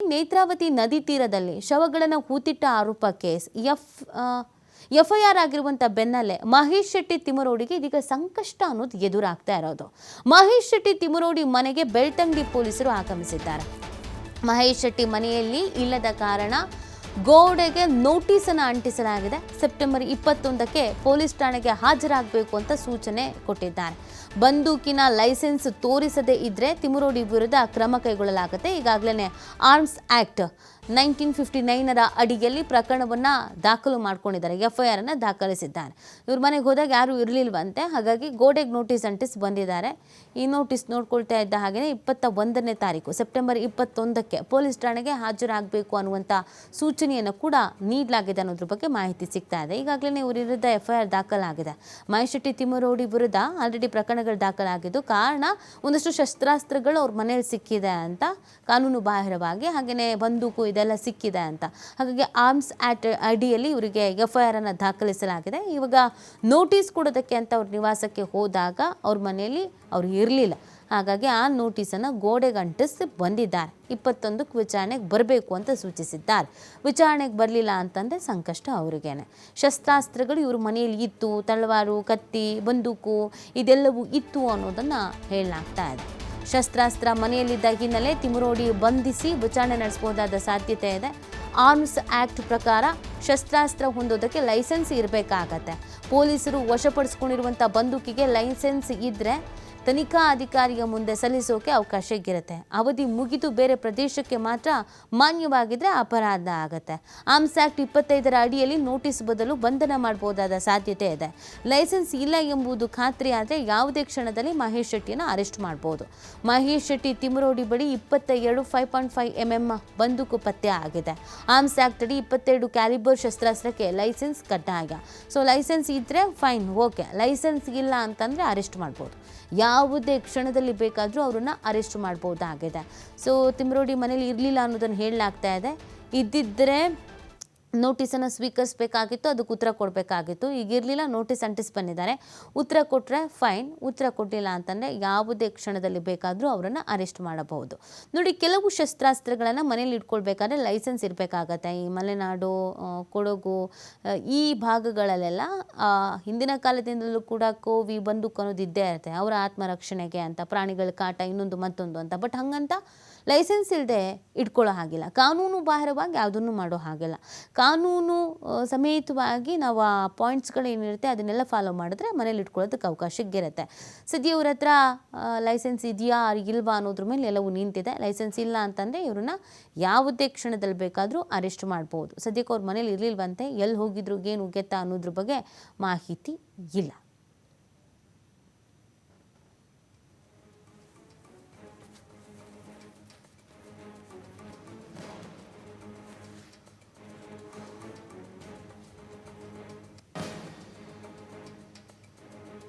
ನೇತ್ರಾವತಿ ನದಿ ತೀರದಲ್ಲಿ ಶವಗಳನ್ನು ಹೂತಿಟ್ಟ ಆರೋಪ ಕೇಸ್ ಎಫ್ ಎಫ್ಐಆರ್ ಆಗಿರುವಂಥ ಬೆನ್ನಲ್ಲೇ ಮಹೇಶ್ ಶೆಟ್ಟಿ ತಿಮರೋಡಿಗೆ ಇದೀಗ ಸಂಕಷ್ಟ ಅನ್ನೋದು ಎದುರಾಗ್ತಾ ಇರೋದು. ಮಹೇಶ್ ಶೆಟ್ಟಿ ತಿಮರೋಡಿ ಮನೆಗೆ ಬೆಳ್ತಂಗಡಿ ಪೊಲೀಸರು ಆಗಮಿಸಿದ್ದಾರೆ. ಮಹೇಶ್ ಶೆಟ್ಟಿ ಮನೆಯಲ್ಲಿ ಇಲ್ಲದ ಕಾರಣ ಗೋಡೆಗೆ ನೋಟಿಸನ್ನು ಅಂಟಿಸಲಾಗಿದೆ. ಸೆಪ್ಟೆಂಬರ್ ಇಪ್ಪತ್ತೊಂದಕ್ಕೆ ಪೊಲೀಸ್ ಠಾಣೆಗೆ ಹಾಜರಾಗಬೇಕು ಅಂತ ಸೂಚನೆ ಕೊಟ್ಟಿದ್ದಾರೆ. ಬಂದೂಕಿನ ಲೈಸೆನ್ಸ್ ತೋರಿಸದೇ ಇದ್ದರೆ ತಿಮುರೋಡಿ ವಿರುದ್ಧ ಕ್ರಮ ಕೈಗೊಳ್ಳಲಾಗುತ್ತೆ. ಈಗಾಗಲೇ ಆರ್ಮ್ಸ್ ಆ್ಯಕ್ಟ್ ನೈನ್ಟೀನ್ ಫಿಫ್ಟಿ ನೈನರ ಅಡಿಯಲ್ಲಿ ಪ್ರಕರಣವನ್ನು ದಾಖಲು ಮಾಡ್ಕೊಂಡಿದ್ದಾರೆ. ಎಫ್ ಐ ಆರನ್ನು ದಾಖಲಿಸಿದ್ದಾರೆ. ಇವ್ರ ಮನೆಗೆ ಹೋದಾಗ ಯಾರೂ ಇರಲಿಲ್ವಂತೆ. ಹಾಗಾಗಿ ಗೋಡೆಗೆ ನೋಟಿಸ್ ಅಂಟಿಸ್ ಬಂದಿದ್ದಾರೆ. ಈ ನೋಟಿಸ್ ನೋಡ್ಕೊಳ್ತಾ ಇದ್ದ ಹಾಗೆಯೇ ಇಪ್ಪತ್ತ ಒಂದನೇ ತಾರೀಕು, ಸೆಪ್ಟೆಂಬರ್ ಇಪ್ಪತ್ತೊಂದಕ್ಕೆ ಪೊಲೀಸ್ ಠಾಣೆಗೆ ಹಾಜರಾಗಬೇಕು ಅನ್ನುವಂಥ ಸೂಚನೆಯನ್ನು ಕೂಡ ನೀಡಲಾಗಿದೆ ಅನ್ನೋದ್ರ ಬಗ್ಗೆ ಮಾಹಿತಿ ಸಿಗ್ತಾ ಇದೆ. ಈಗಾಗಲೇ ಇವ್ರ ವಿರುದ್ಧ ಎಫ್ ಐ ಆರ್ ದಾಖಲಾಗಿದೆ. ಮಹೇಶ್ ಶೆಟ್ಟಿ ತಿಮ್ಮರೋಡಿ ವಿರುದ್ಧ ಆಲ್ರೆಡಿ ಪ್ರಕರಣಗಳು ದಾಖಲಾಗಿದ್ದು ಕಾರಣ ಒಂದಷ್ಟು ಶಸ್ತ್ರಾಸ್ತ್ರಗಳು ಅವ್ರ ಮನೇಲಿ ಸಿಕ್ಕಿದೆ ಅಂತ, ಕಾನೂನು ಬಾಹಿರವಾಗಿ ಹಾಗೆಯೇ ಬಂದೂಕು ಇದೆಲ್ಲ ಸಿಕ್ಕಿದೆ ಅಂತ. ಹಾಗಾಗಿ ಆರ್ಮ್ಸ್ ಆ್ಯಕ್ಟ್ ಅಡಿಯಲ್ಲಿ ಇವರಿಗೆ ಎಫ್ ಐ ಆರನ್ನು ದಾಖಲಿಸಲಾಗಿದೆ. ಇವಾಗ ನೋಟಿಸ್ ಕೊಡೋದಕ್ಕೆ ಅಂತ ಅವ್ರ ನಿವಾಸಕ್ಕೆ ಹೋದಾಗ ಅವ್ರ ಮನೆಯಲ್ಲಿ ಅವ್ರು ಇರಲಿಲ್ಲ. ಹಾಗಾಗಿ ಆ ನೋಟಿಸನ್ನು ಗೋಡೆಗೆ ಅಂಟಿಸಿ ಬಂದಿದ್ದಾರೆ. ಇಪ್ಪತ್ತೊಂದಕ್ಕೆ ವಿಚಾರಣೆಗೆ ಬರಬೇಕು ಅಂತ ಸೂಚಿಸಿದ್ದಾರೆ. ವಿಚಾರಣೆಗೆ ಬರಲಿಲ್ಲ ಅಂತಂದರೆ ಸಂಕಷ್ಟ ಅವರಿಗೇನೆ. ಶಸ್ತ್ರಾಸ್ತ್ರಗಳು ಇವ್ರ ಮನೆಯಲ್ಲಿ ಇತ್ತು, ತಳವಾರು, ಕತ್ತಿ, ಬಂದೂಕು ಇದೆಲ್ಲವೂ ಇತ್ತು ಅನ್ನೋದನ್ನು ಹೇಳಲಾಗ್ತಾ ಇದೆ. ಶಸ್ತ್ರಾಸ್ತ್ರ ಮನೆಯಲ್ಲಿದ್ದ ಹಿನ್ನೆಲೆ ತಿಮುರೋಡಿ ಬಂಧಿಸಿ ವಿಚಾರಣೆ ನಡೆಸಬಹುದಾದ ಸಾಧ್ಯತೆ ಇದೆ. ಆರ್ಮ್ಸ್ ಆ್ಯಕ್ಟ್ ಪ್ರಕಾರ ಶಸ್ತ್ರಾಸ್ತ್ರ ಹೊಂದೋದಕ್ಕೆ ಲೈಸೆನ್ಸ್ ಇರಬೇಕಾಗತ್ತೆ. ಪೊಲೀಸರು ವಶಪಡಿಸ್ಕೊಂಡಿರುವಂಥ ಬಂದೂಕಿಗೆ ಲೈಸೆನ್ಸ್ ಇದ್ದರೆ ತನಿಖಾ ಅಧಿಕಾರಿಯ ಮುಂದೆ ಸಲ್ಲಿಸೋಕೆ ಅವಕಾಶ ಇರುತ್ತೆ. ಅವಧಿ ಮುಗಿದು ಬೇರೆ ಪ್ರದೇಶಕ್ಕೆ ಮಾತ್ರ ಮಾನ್ಯವಾಗಿದ್ರೆ ಅಪರಾಧ ಆಗುತ್ತೆ. ಆರ್ಮ್ಸ್ ಆಕ್ಟ್ ಇಪ್ಪತ್ತೈದರ ಅಡಿಯಲ್ಲಿ ನೋಟಿಸ್ ಬದಲು ಬಂಧನ ಮಾಡಬಹುದಾದ ಸಾಧ್ಯತೆ ಇದೆ. ಲೈಸೆನ್ಸ್ ಇಲ್ಲ ಎಂಬುದು ಖಾತ್ರಿ ಆದರೆ ಯಾವುದೇ ಕ್ಷಣದಲ್ಲಿ ಮಹೇಶ್ ಶೆಟ್ಟಿಯನ್ನು ಅರೆಸ್ಟ್ ಮಾಡ್ಬೋದು. ಮಹೇಶ್ ಶೆಟ್ಟಿ ತಿಮರೋಡಿ ಬಳಿ ಇಪ್ಪತ್ತ ಎರಡು five point five M M ಬಂದೂಕು ಪತ್ತೆ ಆಗಿದೆ. ಆರ್ಮ್ಸ್ ಆ್ಯಕ್ಟ್ ಅಡಿ ಇಪ್ಪತ್ತೆರಡು ಕ್ಯಾಲಿಬರ್ ಶಸ್ತ್ರಾಸ್ತ್ರಕ್ಕೆ ಲೈಸೆನ್ಸ್ ಕಡ್ಡಾಯ. ಸೊ ಲೈಸೆನ್ಸ್ ಇದ್ದರೆ ಫೈನ್, ಓಕೆ. ಲೈಸೆನ್ಸ್ ಇಲ್ಲ ಅಂತಂದರೆ ಅರೆಸ್ಟ್ ಮಾಡ್ಬೋದು. ಯಾವುದೇ ಕ್ಷಣದಲ್ಲಿ ಬೇಕಾದರೂ ಅವರನ್ನು ಅರೆಸ್ಟ್ ಮಾಡ್ಬೋದಾಗಿದೆ. ಸೊ ತಿಮ್ರೋಡಿ ಮನೇಲಿ ಇರಲಿಲ್ಲ ಅನ್ನೋದನ್ನು ಹೇಳಲಾಗ್ತಾ ಇದೆ. ಇದ್ದಿದ್ದರೆ ನೋಟಿಸನ್ನು ಸ್ವೀಕರಿಸಬೇಕಾಗಿತ್ತು, ಅದಕ್ಕೆ ಉತ್ತರ ಕೊಡಬೇಕಾಗಿತ್ತು. ಈಗಿರಲಿಲ್ಲ ನೋಟಿಸ್ ಅಂಟಿಸಿ ಬಂದಿದ್ದಾರೆ. ಉತ್ತರ ಕೊಟ್ಟರೆ ಫೈನ್ ಉತ್ತರ ಕೊಟ್ಟಿಲ್ಲ ಅಂತಂದರೆ ಯಾವುದೇ ಕ್ಷಣದಲ್ಲಿ ಬೇಕಾದರೂ ಅವರನ್ನು ಅರೆಸ್ಟ್ ಮಾಡಬಹುದು. ನೋಡಿ, ಕೆಲವು ಶಸ್ತ್ರಾಸ್ತ್ರಗಳನ್ನು ಮನೇಲಿ ಇಟ್ಕೊಳ್ಬೇಕಾದ್ರೆ ಲೈಸೆನ್ಸ್ ಇರಬೇಕಾಗತ್ತೆ. ಈ ಮಲೆನಾಡು ಕೊಡಗು ಈ ಭಾಗಗಳಲ್ಲೆಲ್ಲ ಹಿಂದಿನ ಕಾಲದಿಂದಲೂ ಕೂಡ ಕೋವಿ ಬಂದೂಕು ಅನ್ನೋದು ಇದ್ದೇ ಇರುತ್ತೆ. ಅವರ ಆತ್ಮರಕ್ಷಣೆಗೆ ಅಂತ, ಪ್ರಾಣಿಗಳ ಕಾಟ ಇನ್ನೊಂದು ಮತ್ತೊಂದು ಅಂತ. ಬಟ್ ಹಂಗಂತ ಲೈಸೆನ್ಸ್ ಇಲ್ಲದೆ ಇಟ್ಕೊಳ್ಳೋ ಹಾಗಿಲ್ಲ. ಕಾನೂನು ಬಾಹಿರವಾಗಿ ಯಾವುದನ್ನು ಮಾಡೋ ಹಾಗಿಲ್ಲ. ಕಾನೂನು ಸಮೇತವಾಗಿ ನಾವು ಆ ಪಾಯಿಂಟ್ಸ್ಗಳು ಏನಿರುತ್ತೆ ಅದನ್ನೆಲ್ಲ ಫಾಲೋ ಮಾಡಿದ್ರೆ ಮನೇಲಿ ಇಟ್ಕೊಳ್ಳೋದಕ್ಕೆ ಅವಕಾಶ ಇರುತ್ತೆ ಸದ್ಯ ಇವ್ರ ಹತ್ರ ಲೈಸೆನ್ಸ್ ಇದೆಯಾ ಇಲ್ವಾ ಅನ್ನೋದ್ರ ಮೇಲೆ ಎಲ್ಲವೂ ನಿಂತಿದೆ. ಲೈಸೆನ್ಸ್ ಇಲ್ಲ ಅಂತಂದರೆ ಇವ್ರನ್ನ ಯಾವುದೇ ಕ್ಷಣದಲ್ಲಿ ಬೇಕಾದರೂ ಅರೆಸ್ಟ್ ಮಾಡ್ಬೋದು. ಸದ್ಯಕ್ಕೆ ಅವ್ರ ಮನೇಲಿ ಇರಲಿಲ್ವಂತೆ, ಎಲ್ಲಿ ಹೋಗಿದ್ರು, ಏನು ಗೆತ್ತ ಅನ್ನೋದ್ರ ಬಗ್ಗೆ ಮಾಹಿತಿ ಇಲ್ಲ.